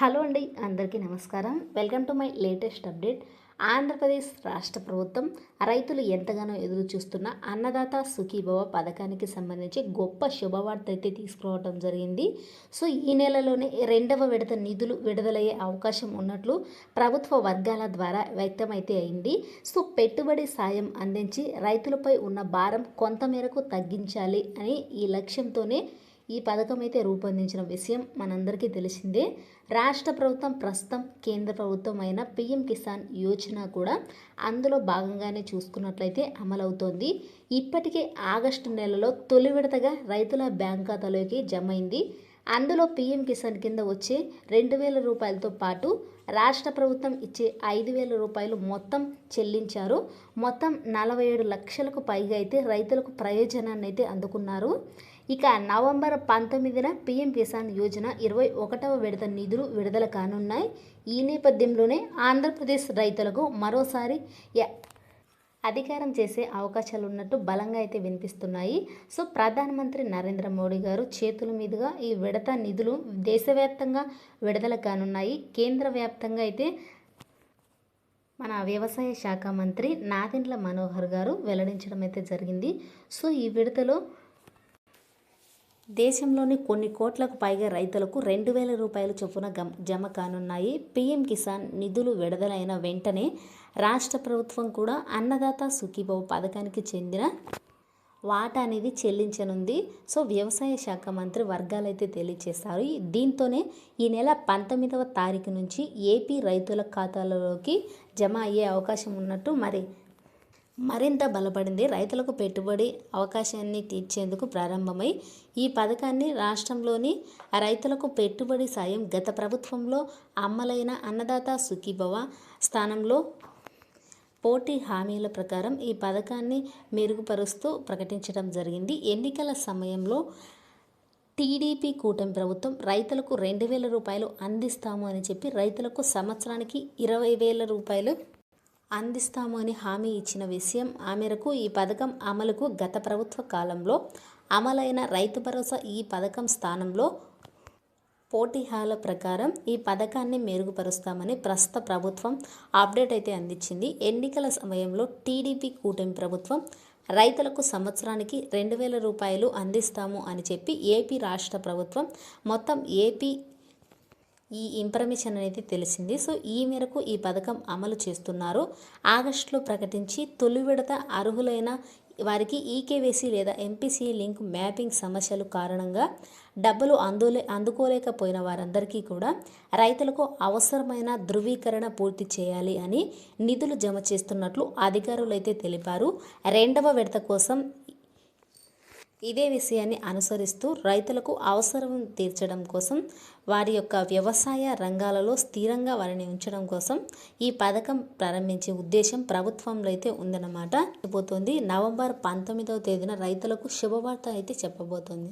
Hello అండి అందరికీ నమస్కారం. Welcome to my latest update. Andhra Pradesh రాష్ట్ర ప్రభుత్వం రైతులు ఎంతగానో ఎదురు చూస్తున్న అన్నదాత సుఖీభవ పథకానికి సంబంధించి గొప్ప శుభవార్త అయితే తీసుకురావడం జరిగింది. సో ఈ నెలలోనే రెండవ విడత నిధులు విడుదలయ్యే అవకాశం ఉన్నట్లు ప్రభుత్వ వర్గాల ద్వారా వ్యక్తమైతే అయింది. సో పెట్టుబడి సాయం అందించి రైతులపై ఉన్న భారం కొంతమేరకు తగ్గించాలి అని ఈ లక్ష్యంతోనే ఈ పథకం అయితే రూపొందించిన విషయం మనందరికీ తెలిసిందే. రాష్ట్ర ప్రభుత్వం ప్రస్తుతం కేంద్ర ప్రభుత్వం అయిన పిఎం కిసాన్ యోజన కూడా అందులో భాగంగానే చూసుకున్నట్లయితే అమలవుతోంది. ఇప్పటికే ఆగస్టు నెలలో తొలి విడతగా రైతుల బ్యాంక్ ఖాతాలోకి జమ అయింది అందులో పీఎం కిసాన్ కింద వచ్చే రెండు వేల రూపాయలతో పాటు రాష్ట్ర ప్రభుత్వం ఇచ్చే ఐదు వేల రూపాయలు మొత్తం చెల్లించారు. మొత్తం నలభై ఏడు లక్షలకు పైగా అయితే రైతులకు ప్రయోజనాన్ని అయితే అందుకున్నారు. ఇక నవంబర్ పంతొమ్మిదిన పీఎం కిసాన్ యోజన ఇరవై ఒకటవ విడత నిధులు విడుదల కానున్నాయి. ఈ నేపథ్యంలోనే ఆంధ్రప్రదేశ్ రైతులకు మరోసారి అధికారం చేసే అవకాశాలు ఉన్నట్టు బలంగా అయితే వినిపిస్తున్నాయి. సో ప్రధానమంత్రి నరేంద్ర మోడీ గారు చేతుల మీదుగా ఈ విడత నిధులు దేశవ్యాప్తంగా విడుదల కానున్నాయి. కేంద్ర వ్యాప్తంగా అయితే మన వ్యవసాయ శాఖ మంత్రి నాదెండ్ల మనోహర్ గారు వెల్లడించడం అయితే జరిగింది. సో ఈ విడతలో దేశంలోని కొన్ని కోట్లకు పైగా రైతులకు రెండు వేల రూపాయల చొప్పున గమ్ జమ కానున్నాయి. పీఎం కిసాన్ నిధులు విడుదలైన వెంటనే రాష్ట్ర ప్రభుత్వం కూడా అన్నదాత సుఖీభవ పథకానికి చెందిన వాటా అనేది చెల్లించనుంది. సో వ్యవసాయ శాఖ మంత్రి వర్గాలైతే తెలియచేశారు. దీంతోనే ఈ నెల పంతొమ్మిదవ తారీఖు నుంచి ఏపీ రైతుల ఖాతాలలోకి జమ అయ్యే అవకాశం ఉన్నట్టు మరి మరింత బలపడింది. రైతులకు పెట్టుబడి అవకాశాన్ని తీర్చేందుకు ప్రారంభమై ఈ పథకాన్ని రాష్ట్రంలోని రైతులకు పెట్టుబడి సాయం గత ప్రభుత్వంలో అమలైన అన్నదాత సుఖీభవ స్థానంలో పోటీ హామీల ప్రకారం ఈ పథకాన్ని మెరుగుపరుస్తూ ప్రకటించడం జరిగింది. ఎన్నికల సమయంలో టీడీపీ కూటమి ప్రభుత్వం రైతులకు రెండు వేల రూపాయలు అందిస్తాము అని చెప్పి రైతులకు సంవత్సరానికి ఇరవై వేల రూపాయలు అందిస్తాము అని హామీ ఇచ్చిన విషయం ఆ మేరకు ఈ పథకం అమలుకు గత ప్రభుత్వ కాలంలో అమలైన రైతు భరోసా ఈ పథకం స్థానంలో పోటీ హాల ప్రకారం ఈ పథకాన్ని మెరుగుపరుస్తామని ప్రస్తుత ప్రభుత్వం అప్డేట్ అయితే అందించింది. ఎన్నికల సమయంలో టీడీపీ కూటమి ప్రభుత్వం రైతులకు సంవత్సరానికి రెండు వేల రూపాయలు అందిస్తాము అని చెప్పి ఏపీ రాష్ట్ర ప్రభుత్వం మొత్తం ఏపీ ఈ ఇన్ఫర్మేషన్ అనేది తెలిసింది. సో ఈ మేరకు ఈ పథకం అమలు చేస్తున్నారు. ఆగస్టులో ప్రకటించి తొలి విడత అర్హులైన వారికి ఈకేవీసీ లేదా ఎంపీసీ లింక్ మ్యాపింగ్ సమస్యలు కారణంగా డబ్బులు అందులే అందుకోలేకపోయిన వారందరికీ కూడా రైతులకు అవసరమైన ధృవీకరణ పూర్తి చేయాలి అని నిధులు జమ చేస్తున్నట్లు అధికారులు అయితే తెలిపారు. రెండవ విడత కోసం ఇదే విషయాన్ని అనుసరిస్తూ రైతులకు అవసరం తీర్చడం కోసం వారి యొక్క వ్యవసాయ రంగాలలో స్థిరంగా వారిని ఉంచడం కోసం ఈ పథకం ప్రారంభించే ఉద్దేశం ప్రభుత్వంలో అయితే ఉందన్నమాట. పోతుంది నవంబర్ పంతొమ్మిదవ తేదీన రైతులకు శుభవార్త అయితే చెప్పబోతోంది.